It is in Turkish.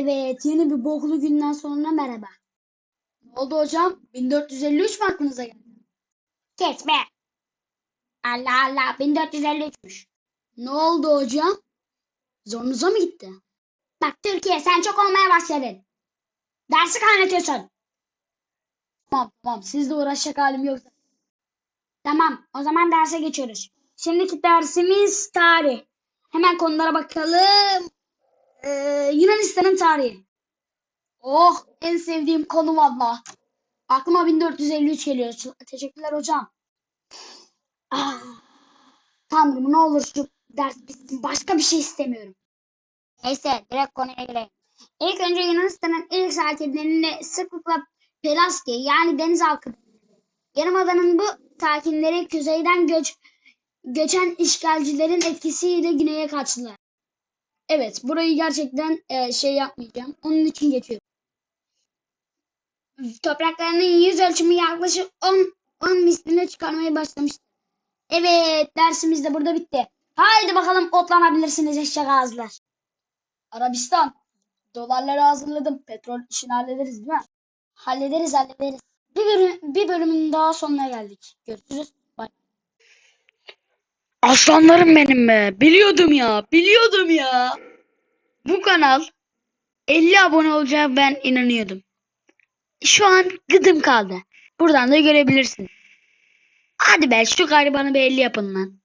Evet, yeni bir boklu günden sonra merhaba. Ne oldu hocam? 1453 mü aklınıza geldi? Kesme. Allah Allah, 1453'müş. Ne oldu hocam? Zorunuza mı gitti? Bak Türkiye, sen çok olmaya başladın. Dersi kaynatıyorsun. Tamam tamam, sizle uğraşacak halim yok. Tamam, o zaman derse geçiyoruz. Şimdiki dersimiz tarih. Hemen konulara bakalım. Ee, Yunanistan'ın tarihi. Oh en sevdiğim konu valla. Aklıma 1453 geliyor. Teşekkürler hocam. Ah, Tanrım ne olur şu ders bitsin. Başka bir şey istemiyorum. Neyse direkt konuya gireyim. İlk önce Yunanistan'ın ilk sakinlerine sıklıkla Pelaski yani deniz halkı. Yarımada'nın bu sakinleri kuzeyden göç göçen işgalcilerin etkisiyle güneye kaçtılar. Evet, burayı gerçekten e, şey yapmayacağım. Onun için geçiyorum. Topraklarının yüz ölçümü yaklaşık 10 10 misline çıkarmaya başlamıştı. Evet, dersimiz de burada bitti. Haydi bakalım otlanabilirsiniz eşek ağızlar. Arabistan, dolarları hazırladım. Petrol işini hallederiz değil mi? Hallederiz, hallederiz. Bir, bölüm, bir bölümün daha sonuna geldik. Görüşürüz. Aslanlarım benim be. Biliyordum ya. Biliyordum ya. Bu kanal 50 abone olacak ben inanıyordum. Şu an gıdım kaldı. Buradan da görebilirsin. Hadi be şu garibanı bir 50 yapın lan.